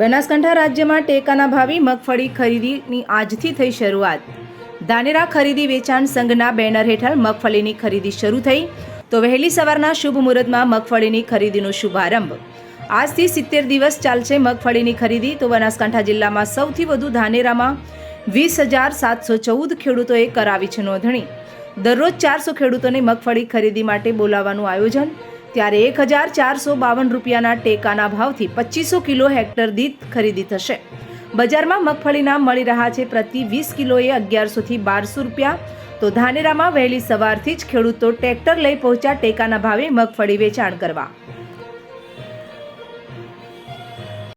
બનાસકાંઠા રાજ્યમાં ટેકાના ભાવે મગફળી ખરીદીની આજથી થઈ શરૂઆત. ધાનેરા ખરીદી વેચાણ સંઘના બેનર હેઠળ મગફળીની ખરીદી શરૂ થઈ. તો વહેલી સવારના શુભ મુહૂર્તમાં મગફળીની ખરીદીનો શુભારંભ. આજથી સિત્તેર દિવસ ચાલશે મગફળીની ખરીદી. તો બનાસકાંઠા જિલ્લામાં સૌથી વધુ ધાનેરામાં વીસ હજાર સાતસો ચૌદ ખેડૂતોએ કરાવી છે નોંધણી. દરરોજ ચારસો ખેડૂતોને મગફળી ખરીદી માટે બોલાવવાનું આયોજન ત્યારે એક હજાર ચારસો બાવન રૂપિયાના ટેકાના ભાવથી પચીસો કિલો હેક્ટર દીઠ ખરીદી થશે. બજારમાં મગફળીના મળી રહ્યા છે પ્રતિ વીસ કિલોએ અગિયારસોથી બારસો રૂપિયા. તો ધાનેરામાં વહેલી સવારથી જ ખેડૂતો ટ્રેક્ટર લઈ પહોંચ્યા ટેકાના ભાવે મગફળી વેચાણ કરવા.